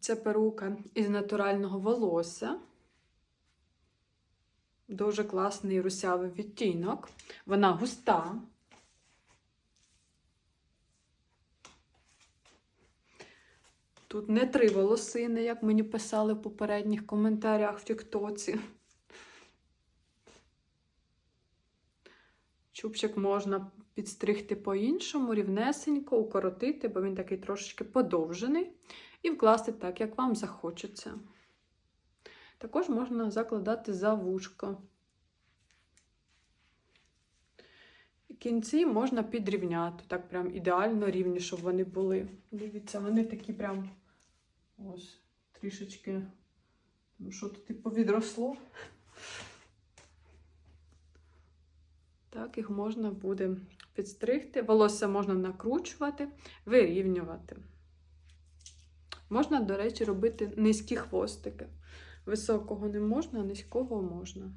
Це перука із натурального волосся. Дуже класний русявий відтінок. Вона густа. Тут не три волосини, як мені писали в попередніх коментарях в Тіктоці. Чубчик можна підстригти по-іншому, рівнесенько, укоротити, бо він такий трошечки подовжений, і вкласти так, як вам захочеться. Також можна закладати за вушко. Кінці можна підрівняти, так прям ідеально рівні, щоб вони були. Дивіться, вони такі прям ось трішечки, що тут типу відросло. Так, їх можна буде підстригти. Волосся можна накручувати, вирівнювати. Можна, до речі, робити низькі хвостики. Високого не можна, а низького можна.